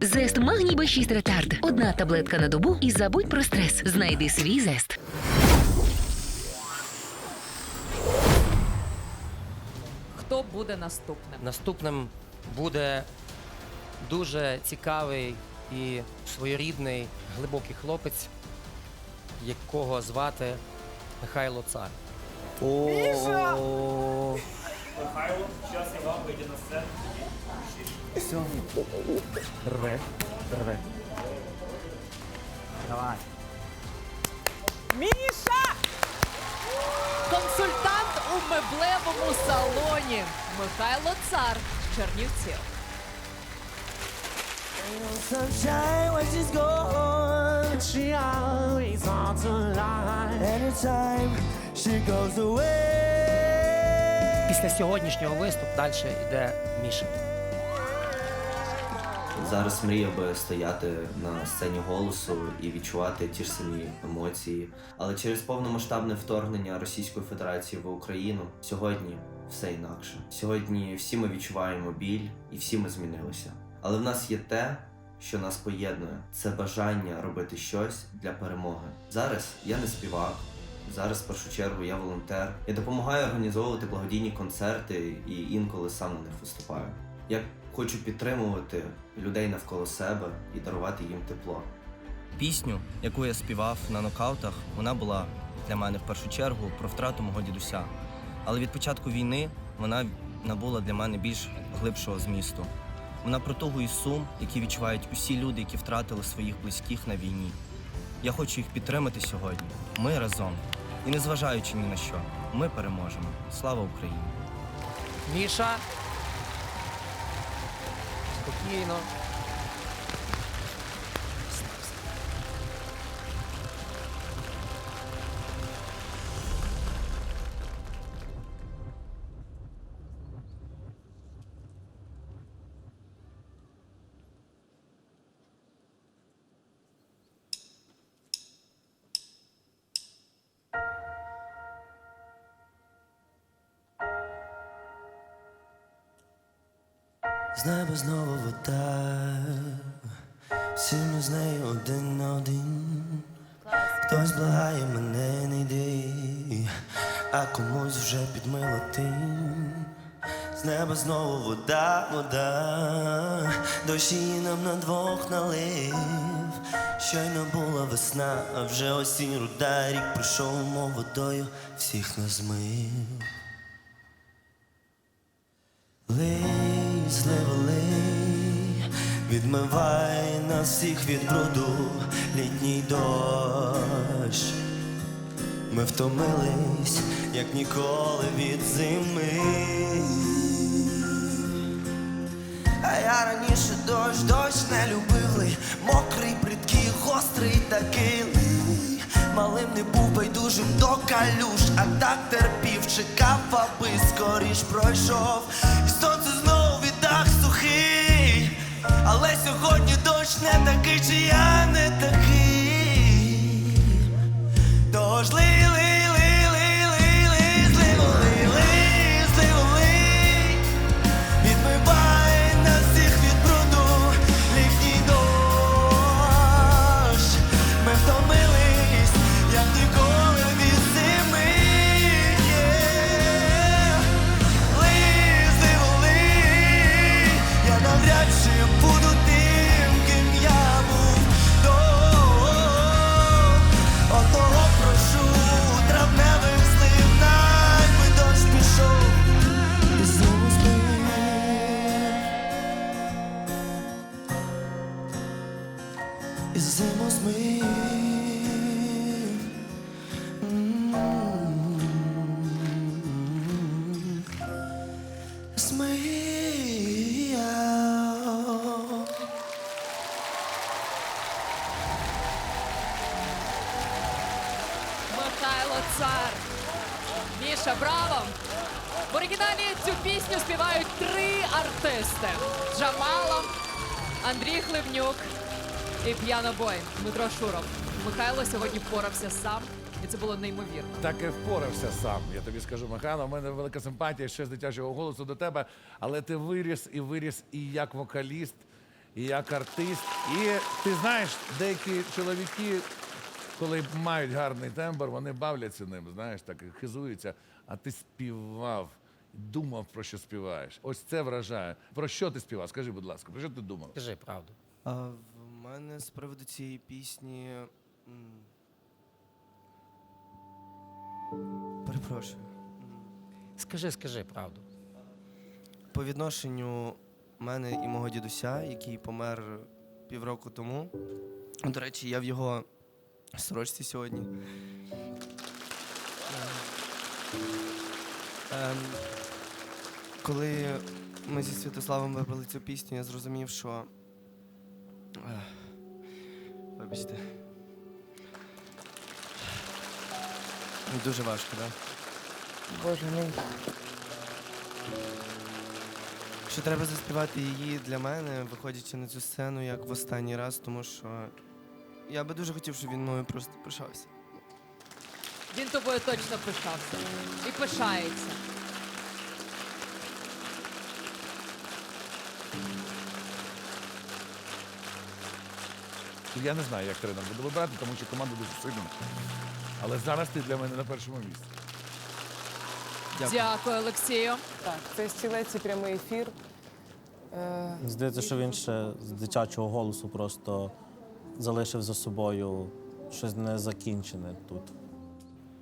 Зест Магній Б6 Ретард. Одна таблетка на добу і забудь про стрес. Знайди свій зест. Хто буде наступним? Наступним буде дуже цікавий і своєрідний глибокий хлопець, якого звати Михайло Цар. О, Рве, рве. Давай. Міша! Консультант у меблевому салоні Михайло Цар з Чернівців. Sunshine when she's gone. She always wants a lie. Anytime she goes away. після сьогоднішнього виступу далі йде Міша. Зараз мріяв би стояти на сцені голосу і відчувати ті ж самі емоції. Але через повномасштабне вторгнення Російської Федерації в Україну сьогодні все інакше. Сьогодні всі ми відчуваємо біль і всі ми змінилися. Але в нас є те, що нас поєднує це бажання робити щось для перемоги. Зараз я не співак. Зараз, в першу чергу, я волонтер. Я допомагаю організовувати благодійні концерти і інколи сам на них виступаю. Я хочу підтримувати людей навколо себе і дарувати їм тепло. Пісню, яку я співав на нокаутах, вона була для мене в першу чергу про втрату мого дідуся. Але від початку війни вона набула для мене більш глибшого змісту. Вона про тугу і сум, які відчувають усі люди, які втратили своїх близьких на війні. Я хочу їх підтримати сьогодні. Ми разом. І незважаючи ні на що, ми переможемо. Слава Україні! Міша. 呢？З неба знову вода. Всі ми з нею один на один. Хтось благає мене не йди, а комусь вже підмило ти. З неба знову вода, вода, дощі нам на двох налив. Щойно була весна, а вже осінь руда, рік пройшов, мов водою, всіх нас змив. Лий, відмивай нас всіх від бруду, літній дощ. Ми втомились, як ніколи від зими. А я раніше дощ, дощ не любив лий, мокрий, бридкий, гострий такий лий. Малим не був байдужим до калюш, а так терпів, чекав, аби скоріш пройшов. Сьогодні дощ не такий, чи я не такий. Цар. Міша, браво! В оригіналі цю пісню співають три артисти: Джамалом, Андрій Хливнюк і п'янобой Дмитро Шуров. Михайло сьогодні впорався сам, і це було неймовірно. Так і впорався сам. Я тобі скажу, Михайло, у мене велика симпатія ще з дитячого голосу до тебе, але ти виріс і виріс і як вокаліст, і як артист. І ти знаєш, деякі чоловіки, коли мають гарний тембр, вони бавляться ним, знаєш, так хизуються. А ти співав, думав про що співаєш. Ось це вражає. Про що ти співав? Скажи, будь ласка, про що ти думав? Скажи правду. А в мене з приводу цієї пісні. м, Перепрошую. Скажи, скажи правду. По відношенню мене і мого дідуся, який помер півроку тому. До речі, я в його сорочці сьогодні. Ем, коли ми зі Святославом вибрали цю пісню, я зрозумів, що. Ех, Вибачте. Дуже важко, так? Боже мій. Що треба заспівати її для мене, виходячи на цю сцену як в останній раз, тому що я би дуже хотів, щоб він мною просто пишався. Він тобою точно пишався і пишається. Я не знаю, як тренер буде вибирати, тому що команда дуже сильна. Але зараз ти для мене на першому місці. Дякую, Олексію. Так, це стілець і прямий ефір. Е, Здається, що він ще з дитячого голосу просто залишив за собою щось незакінчене тут.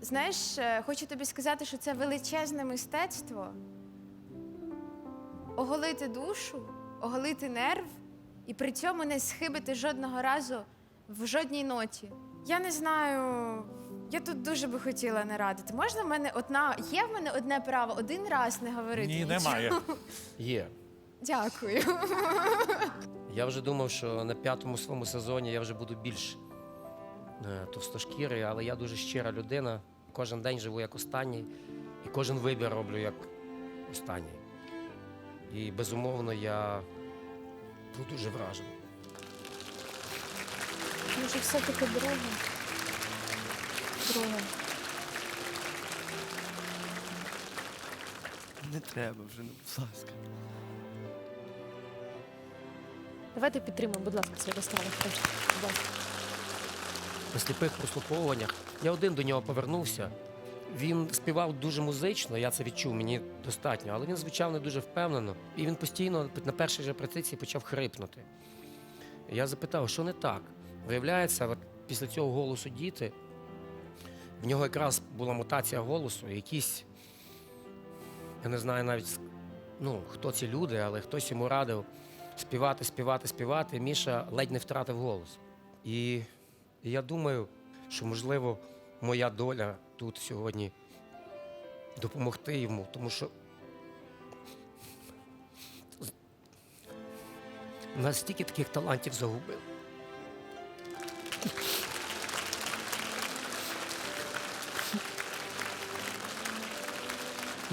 Знаєш, е, хочу тобі сказати, що це величезне мистецтво. Оголити душу, оголити нерв і при цьому не схибити жодного разу в жодній ноті. Я не знаю. Я тут дуже би хотіла не радити. Можна в мене одна. Є в мене одне право один раз не говорити. Ні, нічого? немає. Є. Дякую. Я вже думав, що на п'ятому своєму сезоні я вже буду більш е, товстошкірий, але я дуже щира людина. Кожен день живу як останній, і кожен вибір роблю як останній. І безумовно я був дуже вражений. Може, все-таки друге. Друге. Не треба вже, ну, будь ласка. Давайте підтримаємо, будь ласка, Святослава. На сліпих прослуховуваннях я один до нього повернувся. Він співав дуже музично, я це відчув, мені достатньо, але він звучав не дуже впевнено. І він постійно на першій же репетиції почав хрипнути. Я запитав, що не так. Виявляється, після цього голосу діти, в нього якраз була мутація голосу, якісь, я не знаю навіть ну, хто ці люди, але хтось йому радив співати, співати, співати. Міша ледь не втратив голос. І я думаю, що можливо моя доля тут сьогодні допомогти йому, тому що настільки таких талантів загубив.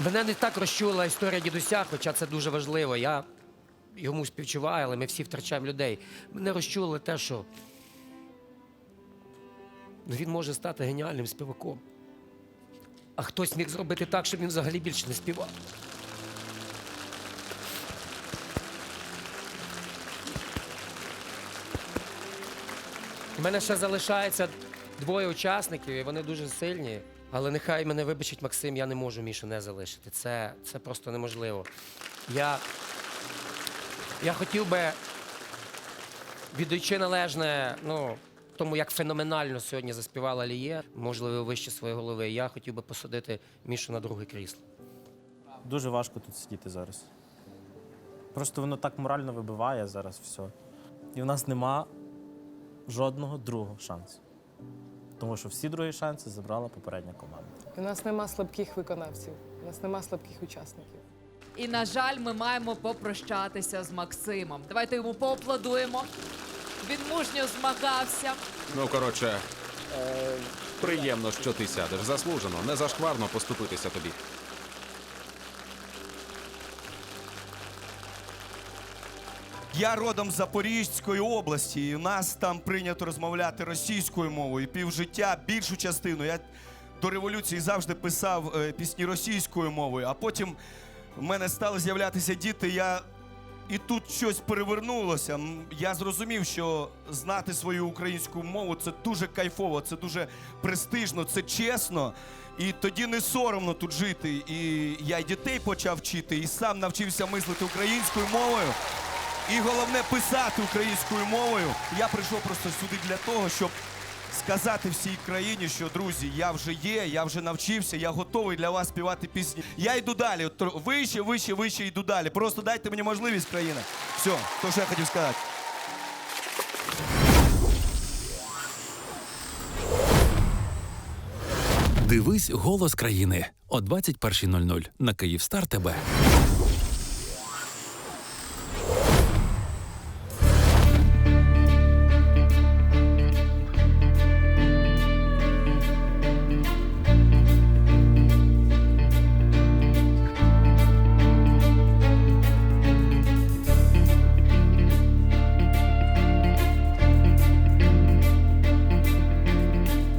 Мене не так розчула історія дідуся, хоча це дуже важливо. Я йому співчуваю, але ми всі втрачаємо людей. Мене розчуло те, що Ну, він може стати геніальним співаком. А хтось міг зробити так, щоб він взагалі більше не співав. У мене ще залишається двоє учасників, і вони дуже сильні. Але нехай мене вибачить Максим, я не можу Мішу не залишити. Це, це просто неможливо. Я, я хотів би, віддаючи належне, ну, тому як феноменально сьогодні заспівала Ліє, можливо, вище своєї голови, я хотів би посадити Мішу на друге крісло. Дуже важко тут сидіти зараз. Просто воно так морально вибиває зараз все. І в нас нема жодного другого шансу. Тому що всі другі шанси забрала попередня команда. У нас нема слабких виконавців, у нас нема слабких учасників. І, на жаль, ми маємо попрощатися з Максимом. Давайте йому поаплодуємо. Він мужньо змагався. Ну, коротше, приємно, що ти сядеш. Заслужено, не зашкварно поступитися тобі. Я родом з Запорізької області, і у нас там прийнято розмовляти російською мовою. І півжиття, більшу частину. Я до революції завжди писав е, пісні російською мовою, а потім в мене стали з'являтися діти. Я і тут щось перевернулося. Я зрозумів, що знати свою українську мову це дуже кайфово, це дуже престижно, це чесно. І тоді не соромно тут жити. І я й дітей почав вчити, і сам навчився мислити українською мовою. І головне писати українською мовою. Я прийшов просто сюди для того, щоб сказати всій країні, що друзі, я вже є, я вже навчився, я готовий для вас співати пісні. Я йду далі. Вище, вище, вище йду далі. Просто дайте мені можливість, країна. Все, то що я хотів сказати. Дивись голос країни о 21.00 на Київстар ТБ.